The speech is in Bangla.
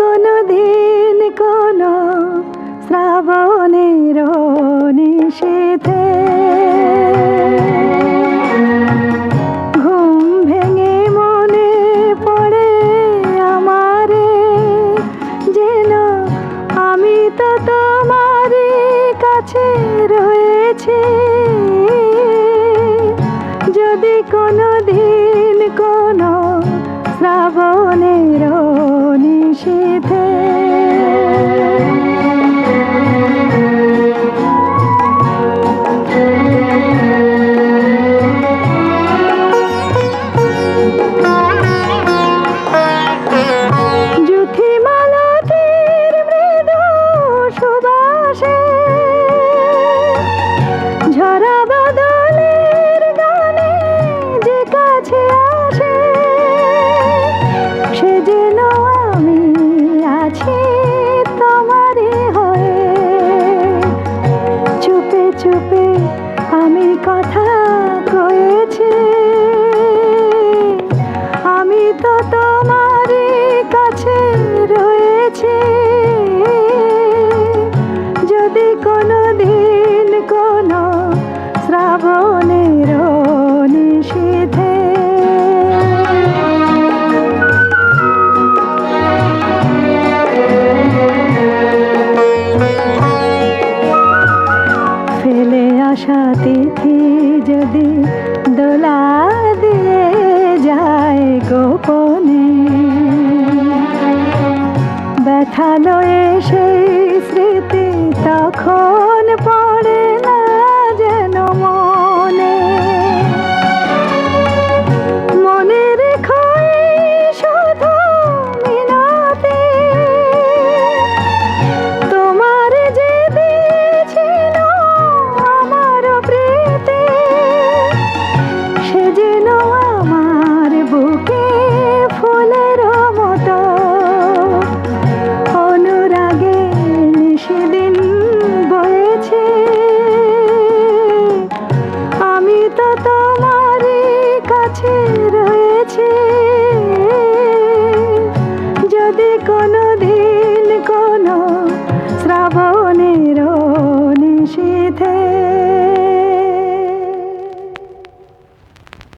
কোনো দিন কোনো শ্রাবণের নিষেধে ঘুম ভেঙে মনে পড়ে আমারে, যেন আমি তো তোমারই কাছে রয়েছি। চুপে আমি কথা অতিথি যদি দোলা দিয়ে যায় গোপনে। ব্যথা লয়ে সেই স্মৃতি তখন